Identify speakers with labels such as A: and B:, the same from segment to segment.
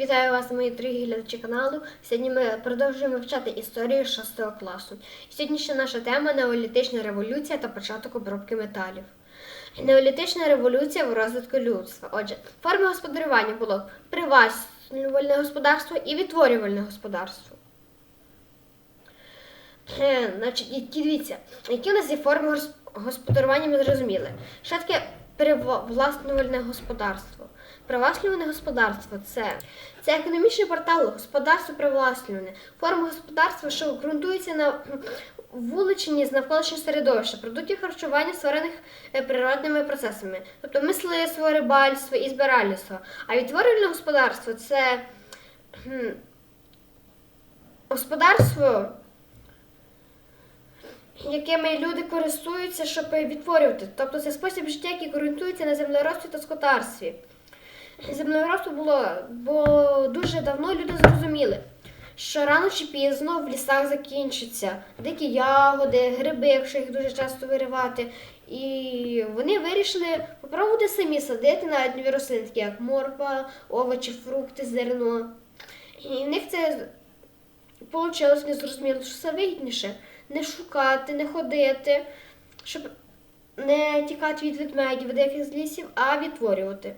A: Вітаю вас, мої дорогі глядачі каналу. Сьогодні ми продовжуємо вивчати історію 6 класу. Сьогоднішня наша тема неолітична революція та початок обробки металів. Неолітична революція в розвитку людства. Отже, форми господарювання було приваснювальне господарство і відтворювальне господарство. Е, Значить, дивіться, які у нас є форми господарювання, ми зрозуміли. Що таке привласнювальне господарство? Привласнювальне господарство це, це економічний портал господарство привласнюване. Форма господарства, що ґрунтується на вуличенні з навколишнього середовища, продуктів харчування, створених е, природними процесами, тобто мисливство, рибальство і збиральництво. А відтворювальне господарство це господарство якими люди користуються, щоб відтворювати. Тобто це спосіб життя, який ґрунтується на землеробстві та скотарстві. Землеробство було, бо дуже давно люди зрозуміли, що рано чи пізно в лісах закінчиться дикі ягоди, гриби, якщо їх дуже часто виривати. І вони вирішили попробувати самі садити навіть нові рослини, такі як морква, овочі, фрукти, зерно. І в них це Получилось не зрозуміло, що все вигідніше не шукати, не ходити, щоб не тікати від ведмедів, від яких з лісів, а відтворювати.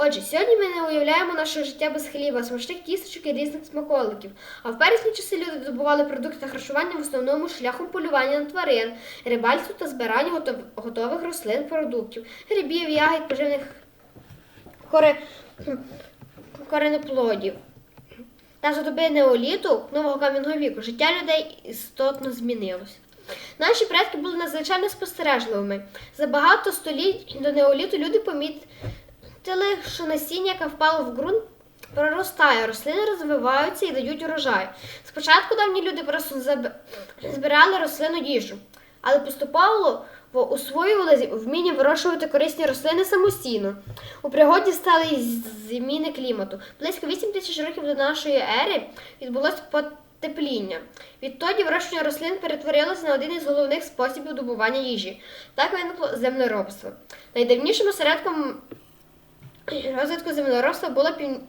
A: Отже, сьогодні ми не уявляємо наше життя без хліба, смачних тісточок і різних смаколиків. А в пересні часи люди добували продукти харчування в основному шляхом полювання на тварин, рибальство та збирання готов- готових рослин продуктів, грибів, ягід, поживних коре... коренеплодів. Та за доби неоліту, нового кам'яного віку, життя людей істотно змінилось. Наші предки були надзвичайно спостережливими. За багато століть до неоліту люди помітили, що насіння, яке впало в ґрунт, проростає, рослини розвиваються і дають урожай. Спочатку давні люди просто збирали рослину їжу, але поступово усвоювали вміння вирощувати корисні рослини самостійно. У пригоді стали зміни клімату. Близько 8 тисяч років до нашої ери відбулося потепління. Відтоді вирощування рослин перетворилося на один із головних способів добування їжі. Так виникло землеробство. Найдавнішим осередком розвитку землеробства була пів...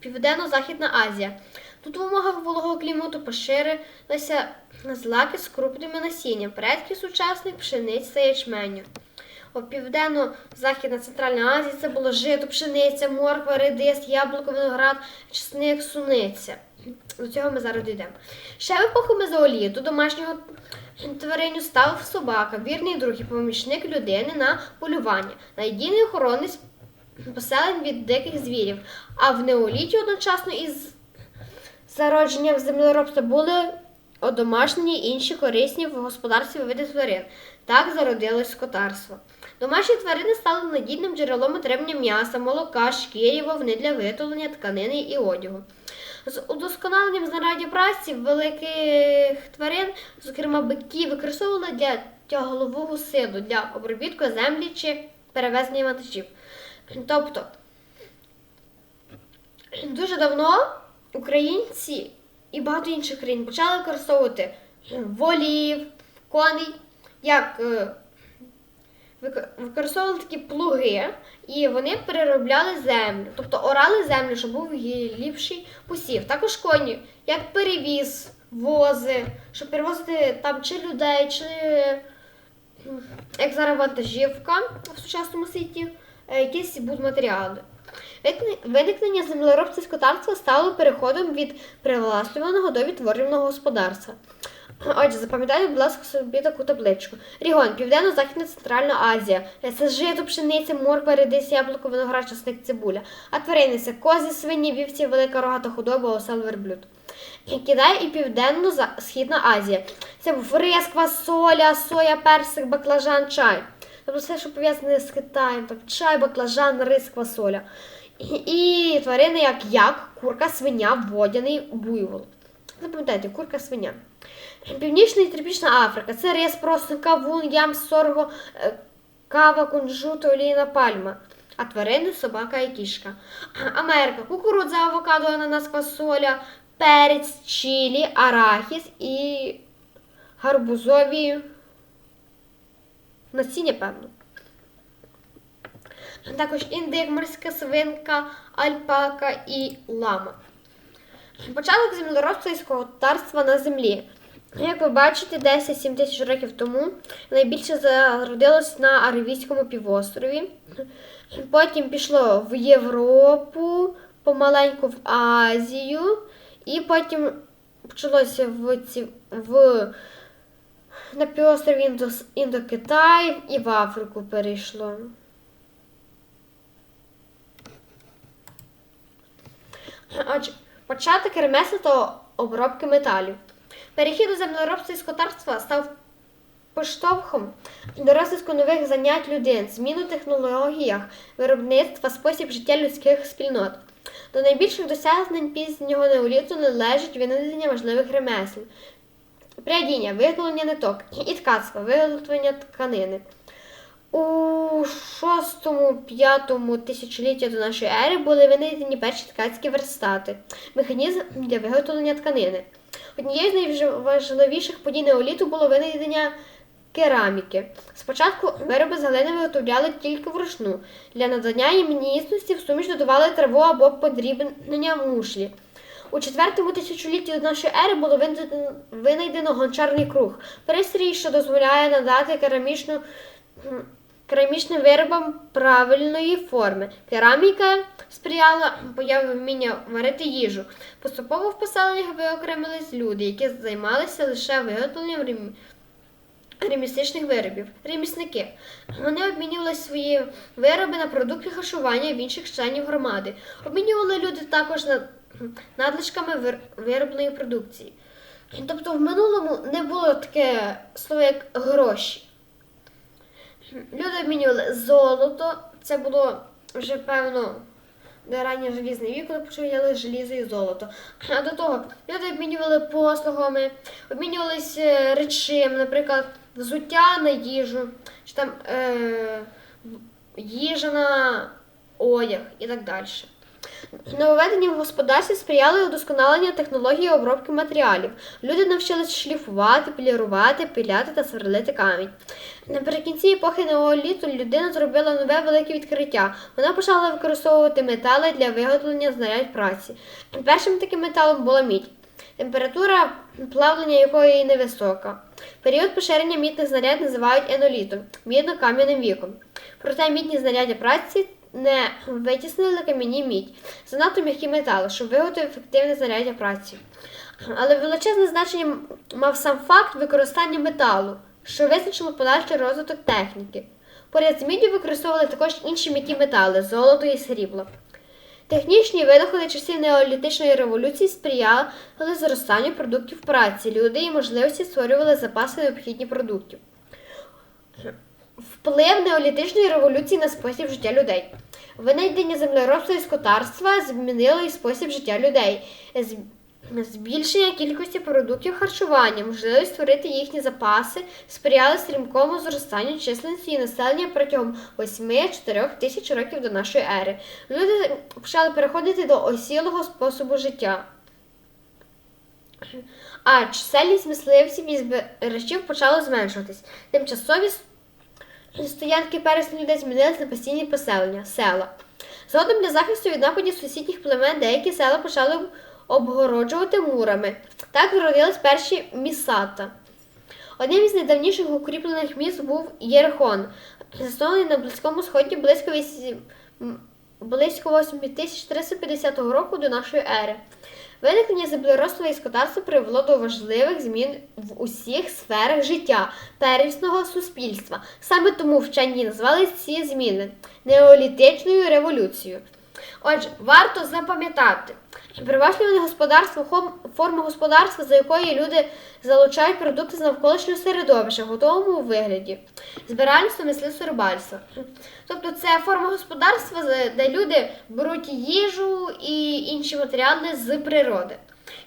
A: Південно-Західна Азія. Тут в умовах вологого клімату поширилися злаки з крупними насінням, предки сучасних пшениць та ячменю. О, Південно-Західна Центральна Азія це було жито, пшениця, морква, редис, яблуко, виноград, чесник, суниця. До цього ми зараз дійдемо. Ще в епоху мезооліту домашнього твариню став собака, вірний друг і помічник людини на полювання, надійний охоронець поселень від диких звірів. А в неоліті одночасно із зародженням землеробства були одомашнені інші корисні в господарстві види тварин. Так зародилось скотарство. Домашні тварини стали надійним джерелом отримання м'яса, молока, шкірі, вовни для виготовлення тканини і одягу. З удосконаленням знаряддя праці великих тварин, зокрема биків, використовували для тяглового силу для обробітку землі чи перевезення вантажів. Тобто дуже давно українці і багато інших країн почали використовувати волів, коней, як е, використовували такі плуги, і вони переробляли землю, тобто орали землю, щоб був ліпший посів. Також коні, як перевіз, вози, щоб перевозити там чи людей, чи як зараз вантажівка в сучасному світі, е, якісь будматеріали. Виникнення землеробства скотарства стало переходом від привласнюваного до відтворюваного господарства. Отже, запам'ятайте, будь ласка, собі таку табличку. Рігон, Південно-Західна Центральна Азія. Це жито, пшениця, морква, редис, яблуко, виноград, часник, цибуля. А тварини це кози, свині, вівці, велика рогата худоба, осел, верблюд. Китай і Південно-Східна Азія. Це був квасоля, соя, персик, баклажан, чай. Тобто все, що пов'язане з Китаєм, там чай, баклажан, рис, квасоля. І, і тварини, як як, курка, свиня, водяний буйвол. Запам'ятайте, курка, свиня. Північна і тропічна Африка. Це рис, просто кавун, ям, сорго, е, кава, кунжут, олійна пальма. А тварини собака і кішка. Америка кукурудза, авокадо, ананас, квасоля, перець, чилі, арахіс і гарбузові насіння, певно. також індик, морська свинка, альпака і лама. Початок землеробства і скотарства на землі. Як ви бачите, 10-7 тисяч років тому найбільше зародилось на Аравійському півострові. Потім пішло в Європу, помаленьку в Азію, і потім почалося в, ці, в на півострові Індос, Індокитай і в Африку перейшло. Отже, початок ремесла та обробки металів. Перехід до землеробства і скотарства став поштовхом до розвитку нових занять людей, змін у технологіях, виробництва, спосіб життя людських спільнот. До найбільших досягнень пізнього неоліту належить винайдення важливих ремесел. Прядіння, виготовлення ниток і ткацтва, виготовлення тканини. У 6-5 тисячолітті до нашої ери були винайдені перші ткацькі верстати, механізм для виготовлення тканини. Однією з найважливіших подій неоліту було винайдення кераміки. Спочатку вироби з глини виготовляли тільки вручну. Для надання їм міцності в суміш додавали траву або подрібнення мушлі. У четвертому тисячолітті нашої ери було винайдено, гончарний круг, пристрій, що дозволяє надати керамічну, керамічним виробам правильної форми. Кераміка сприяла появі вміння варити їжу. Поступово в поселеннях виокремились люди, які займалися лише виготовленням ремі- ремісничних виробів, ремісники. Вони обмінювали свої вироби на продукти харчування в інших членів громади. Обмінювали люди також на надлишками вир- виробленої продукції. Тобто в минулому не було таке слово як гроші. Люди обмінювали золото, це було вже певно де ранній желізний вік, коли почали желізо і золото. А до того люди обмінювали послугами, обмінювалися речами, наприклад, взуття на їжу, чи там е, їжа на одяг і так далі. Нововведення в господарстві сприяли удосконаленню технології обробки матеріалів. Люди навчилися шліфувати, полірувати, пиляти та сверлити камінь. Наприкінці епохи неоліту людина зробила нове велике відкриття. Вона почала використовувати метали для виготовлення знарядь праці. Першим таким металом була мідь. Температура плавлення якої невисока. Період поширення мідних знарядь називають енолітом, мідно-кам'яним віком. Проте мідні знаряддя праці не витіснили кам'яні мідь, занадто м'які метали, щоб виготовити ефективне знаряддя праці. Але величезне значення мав сам факт використання металу, що визначило подальший розвиток техніки. Поряд з міддю використовували також інші м'які метали золото і срібло. Технічні винаходи часів неолітичної революції сприяли зростанню продуктів праці. Люди і можливості створювали запаси необхідні продуктів. Вплив неолітичної революції на спосіб життя людей. Винайдення землеробства і скотарства змінило і спосіб життя людей. Збільшення кількості продуктів харчування, можливість створити їхні запаси, сприяли стрімкому зростанню численності і населення протягом 8-4 тисяч років до нашої ери. Люди почали переходити до осілого способу життя. А чисельність мисливців і збирачів почала зменшуватись. Тимчасові стоянки пересні людей змінились на постійні поселення, села. Згодом для захисту від нападів сусідніх племен деякі села почали обгороджувати мурами. Так народились перші місата. Одним із найдавніших укріплених міст був Єрихон, заснований на Близькому Сході близько 8, близько 8350 року до нашої ери. Виникнення землеробства іскотарства привело до важливих змін в усіх сферах життя первісного суспільства. Саме тому вчені назвали ці зміни неолітичною революцією. Отже, варто запам'ятати, приваблюване господарство форма господарства, за якої люди залучають продукти з навколишнього середовища в готовому вигляді, збиральництво, мисливство, рибальство. Тобто це форма господарства, де люди беруть їжу і інші матеріали з природи.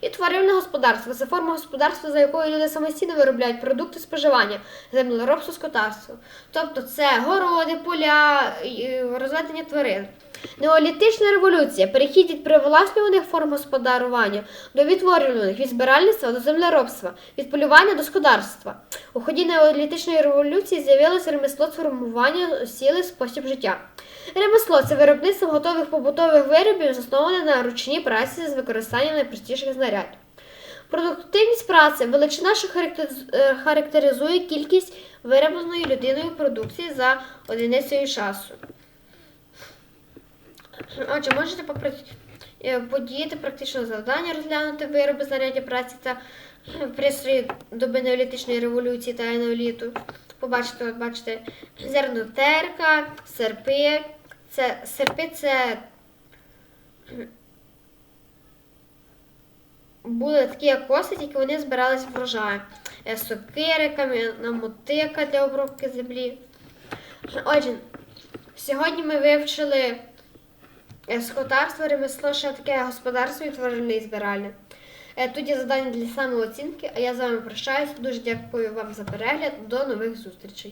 A: І тваринне господарство це форма господарства, за якою люди самостійно виробляють продукти споживання, землеробство, скотарство. Тобто це городи, поля, розведення тварин. Неолітична революція перехід від привласнюваних форм господарювання до відтворюваних від збиральництва до землеробства, від полювання до скотарства. У ході неолітичної революції з'явилося ремесло сформування сіли спосіб життя. Ремесло це виробництво готових побутових виробів, засноване на ручній праці з використанням найпростіших знарядь. Продуктивність праці величина, що е, характеризує кількість виробленої людиною продукції за одиницею часу. Отже, можете попра- е, подіяти практичне завдання, розглянути вироби знаряддя праці та е, пристрої доби неолітичної революції та енеоліту. Побачите, от бачите, зернотерка, серпи. Це серпи це були такі як коси, тільки вони збирались врожай. Е, Сокири, кам'яна мотика для обробки землі. Отже, сьогодні ми вивчили скотарство, ремесло, ще таке господарство і тваринне збиральне. Е, Тут є завдання для самооцінки, а я з вами прощаюсь. Дуже дякую вам за перегляд. До нових зустрічей.